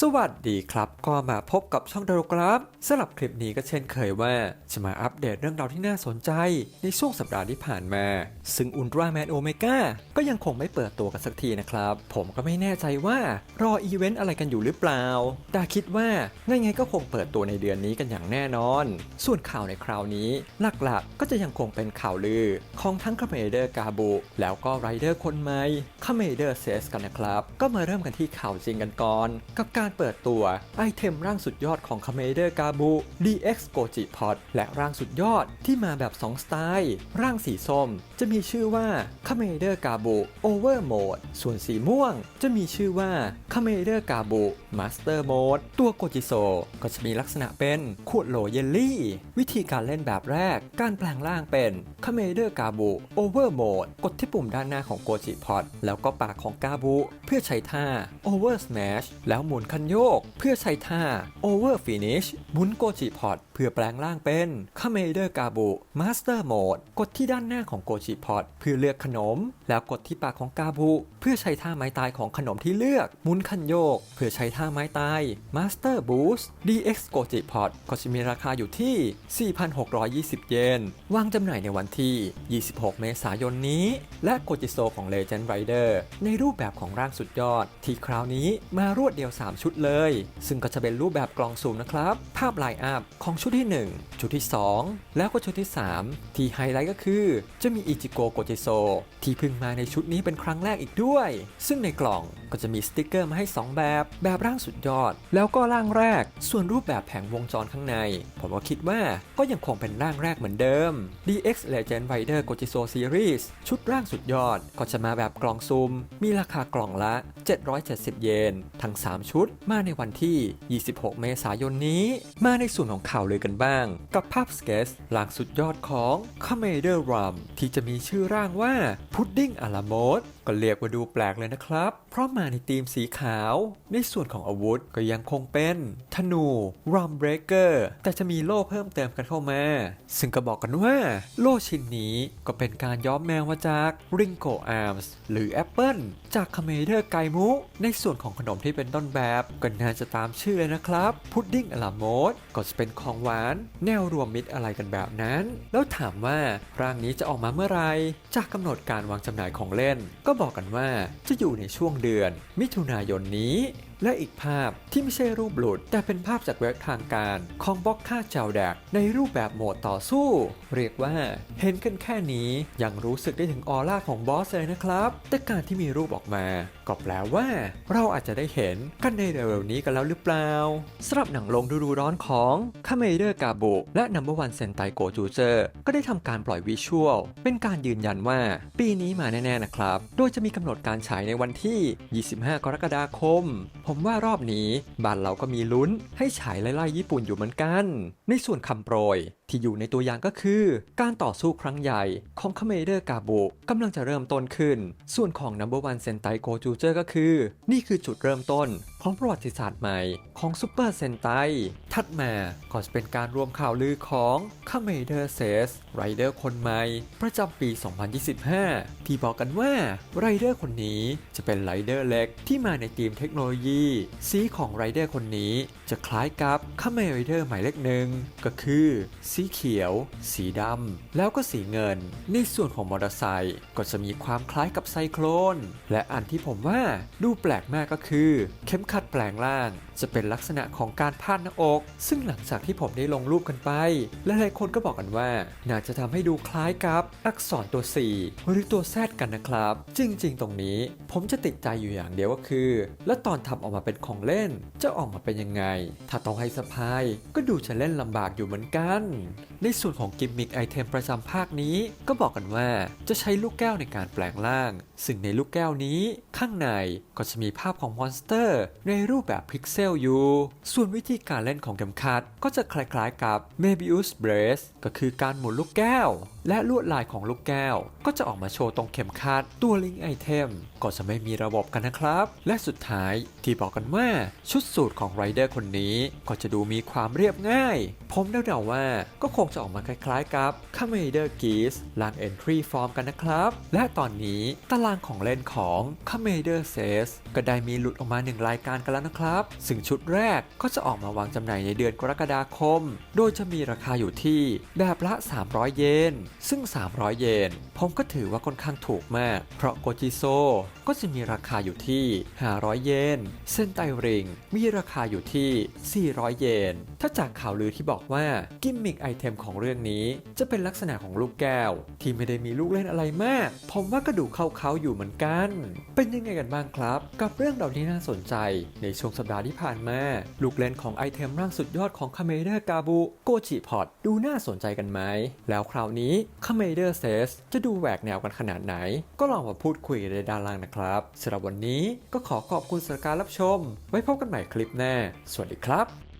สวัสดีครับ ก็มาพบกับช่องดารกราฟสำหรับคลิปนี้ก็เช่นเคยว่า จะมาอัปเดตเรื่องราวที่น่าสนใจ ในช่วงสัปดาห์ที่ผ่านมา ซึ่งอุลตร้าแมนโอเมก้าก็ยังคงไม่เปิดตัวกันสักทีนะครับ ผมก็ไม่แน่ใจว่ารออีเวนต์อะไรกันอยู่หรือเปล่า แต่คิดว่าไงๆก็คงเปิดตัวในเดือนนี้กันอย่างแน่นอน ส่วนข่าวในคราวนี้ หลักๆก็จะยังคงเป็นข่าวลือ ของทั้งคาเมเดอร์กาบุแล้วก็ไรเดอร์คนใหม่คาเมเดอร์เซสกันนะครับก็มาเริ่มกันที่ข่าวจริงกันก่อนกับการเปิดตัวไอเทมร่างสุดยอดของคาเมเดอร์กาบุ DX Goji Pot และร่างสุดยอดที่มาแบบ 2 สไตล์ ร่างสีส้ม จะมีชื่อว่าคาเมเดอร์กาบุ Over Mode ส่วนสีม่วง จะมีชื่อว่าคาเมเดอร์กาบุ Master Mode ตัวโกจิโซก็จะมีลักษณะเป็นขวดโหลเยลลี่ วิธีการเล่นแบบแรก การแปลงร่างเป็นคาเมเดอร์กาบุ Over Mode กดที่ปุ่มด้านหน้าของโกจิพอตแล้วก็ปากของกาบุเพื่อใช้ท่า Over Smash แล้วหมุนคันโยก เพื่อใช้ท่า Over Finish หมุนโกจิพอตเพื่อแปลงร่างเป็นคาเมเดอร์กาบุ Master Mode กดที่ด้านหน้าของโกจิพอตเพื่อเลือกขนม แล้วกดที่ปากของกาบุ เพื่อใช้ท่าไม้ตายของขนมที่เลือกหมุนคันโยก เพื่อใช้ท่าไม้ตาย Master Boost DX Goji Pot ก็จะมีราคาอยู่ที่ 4,620 เยนวางจำหน่ายในวันที่ 26 เมษายนนี้ และโกจิโซของ Legend Rider ในรูปแบบของร่างสุดยอด ที่คราวนี้มารวดเดียว 3ชุดเลย ซึ่งก็จะเป็นรูปแบบกล่องสุ่มนะครับ ภาพไลน์อัพของชุดที่ 1 ชุดที่ 2 แล้วก็ชุดที่ 3 ที่ไฮไลท์ก็คือจะมีอิจิโกโกจิโซที่เพิ่งมาในชุดนี้เป็นครั้งแรกอีกด้วย ซึ่งในกล่องก็จะมีสติกเกอร์มาให้ 2 แบบ แบบร่างสุดยอด แล้วก็ร่างแรก ส่วนรูปแบบแผงวงจรข้างใน ผมก็คิดว่าก็ยังคงเป็นร่างแรกเหมือนเดิม DX Legend Rider Gojiso Series ชุดร่างสุดยอด ก็จะมาแบบกล่องซุ่มมีราคากล่องละ 770 เยน ทั้ง 3 ชุดมาในวันที่ 26 เมษายนนี้ มาในส่วนของข่าวเลยกันบ้าง กับภาพสเกตร่างสุดยอดของ c a m e d e r Rum ที่จะมีชื่อร่างว่า Pudding a la mode ก็เรียกว่าดูแปลกเลยนะครับ เพราะมาในธีมสีขาว ในส่วนของอาวุธก็ยังคงเป็นธนู Rum Breaker แต่จะมีโล่เพิ่มเติมกันเข้ามา ซึ่งก็บอกกันว่าโล่ชิ้นนี้ก็เป็นการย้อมแมวมาจาก Ringo Arms หรือแอปเปิลจากคาเมเดอร์ไกมุ ในส่วนของขนมที่เป็นต้นแบบก็น่าจะตามชื่อเลยนะครับ พุดดิ้งอลาโมดก็จะเป็นของหวาน แนวรวมมิตรอะไรกันแบบนั้น แล้วถามว่าร่างนี้จะออกมาเมื่อไหรจากกำหนดการวางจำหน่ายของเล่น ก็บอกกันว่าจะอยู่ในช่วงเดือน มิถุนายนนี้ และอีกภาพที่ไม่ใช่รูปหลุด แต่เป็นภาพจากเว็บทางการของบล็อกค่าเจ้าแดกในรูปแบบโหมดต่อสู้ เรียกว่าเห็นกันแค่นี้ยังรู้สึกได้ถึงออร่าของบอสเลยนะครับ แต่การที่มีรูปออกมาก็แปลว่า เราอาจจะได้เห็นกันในเร็วๆนี้กันแล้วหรือเปล่าสำหรับหนังลงดูดูร้อนของคาเมเดอร์กาโบและ Number One Sentai Go j u j e r ก็ได้ทำการปล่อยวิชวลเป็นการยืนยันว่า ปีนี้มาแน่ๆนะครับ โดยจะมีกำหนดการฉายในวันที่ 25 กรกฎาคม ผมว่ารอบนี้บ้านเราก็มีลุ้นให้ฉายไล่ๆญี่ปุ่นอยู่เหมือนกัน ในส่วนคำโปรยที่อยู่ในตัวอย่างก็คือ การต่อสู้ครั้งใหญ่ของคาเมเดอร์กาโบกำลังจะเริ่มต้นขึ้น ส่วนของ Number One Sentai Go j u j e r ก็คือ นี่คือจุดเริ่มต้นของประวัติศาสตร์ใหม่ของซูเปอร์เซนไตถัดมาก็จะเป็นการรวมข่าวลือของคาเมเดอร์เซสไรเดอร์คนใหม่ ประจำปี 2025 ที่บอกกันว่าไรเดอร์คนนี้จะเป็นไรเดอร์เล็กที่มาในทีมเทคโนโลยี สีของไรเดอร์คนนี้จะคล้ายกับคาเมเดอร์หมายเลขหนึ่งก็คือสีีเขียว สีดำ แล้วก็สีเงิน ในส่วนของมอเตอร์ไซค์ก็จะมีความคล้ายกับไซโคลน และอันที่ผมว่าดูแปลกมากก็คือ เข็มขัดแปลงร่าง จะเป็นลักษณะของการพาดหน้าอก ซึ่งหลังจากที่ผมได้ลงรูปกันไปและหลายคนก็บอกกันว่า น่าจะทำให้ดูคล้ายกับอักษรตัว 4 หรือตัวแซดกันนะครับ จริง ๆ ตรงนี้ผมจะติดใจอยู่อย่างเดียวก็คือ แล้วตอนทำออกมาเป็นของเล่นจะออกมาเป็นยังไง ถ้าต้องให้สะพายก็ดูจะเล่นลำบากอยู่เหมือนกันในส่วนของกิมมิคไอเทมประจำภาคนี้ ก็บอกกันว่าจะใช้ลูกแก้วในการแปลงร่าง ซึ่งในลูกแก้วนี้ข้างในก็จะมีภาพของมอนสเตอร์ ในรูปแบบพิกเซลอยู่ ส่วนวิธีการเล่นของเข็มขัดก็จะคล้ายๆกับ Mebius Brace ก็คือการหมุนลูกแก้ว และลวดลายของลูกแก้ว ก็จะออกมาโชว์ตรงเข็มขัดตัวลิงไอเทมก็จะไม่มีระบบกันนะครับ และสุดท้ายที่บอกกันว่าชุดสูตรของไรเดอร์คนนี้ก็จะดูมีความเรียบง่าย ผมเดาๆว่าก็คงจะออกมาคล้ายๆกับ c o m m a n d e r Geese ลาง Entry Form กันนะครับ และตอนนี้ตารางของเล่นของ c o m m a n d e r Says ก็ได้มีหลุดออกมาหนึ่งรายการกันแล้วนะครับ ซึ่งชุดแรกก็จะออกมาวางจำหน่ายในเดือนกรกฎาคม โดยจะมีราคาอยู่ที่แบบละ 300 เยน ซึ่ง 300 เยน ผมก็ถือว่าค่อนข้างถูกมาก เพราะโกจิโซก็จะมีราคาอยู่ที่ 500 เยน เส้นไตริง มีราคาอยู่ที่ 400 เยน ถ้าจากข่าวลือที่บอกว่ากิมมิคไอเทมของเรื่องนี้ จะเป็นลักษณะของลูกแก้ว ที่ไม่ได้มีลูกเล่นอะไรมาก ผมว่าก็ดูเข้าเขาๆอยู่เหมือนกัน เป็นยังไงกันบ้างครับ กับเรื่องราวที่น่าสนใจ ในช่วงสัปดาห์ที่ผ่านมา ลูกเล่นของไอเทมร่างสุดยอดของคาเมเดอร์กาบุโกจิพอตดูน่าสนใจกันไหม แล้วคราวนี้คาเมเดอร์เซสจะดูแหวกแนวกันขนาดไหน ก็ลองมาพูดคุยในด้านล่างนะครับสำหรับวันนี้ก็ขอขอบคุณสำหรับการรับชม ไว้พบกันใหม่คลิปหน้า สวัสดีครับ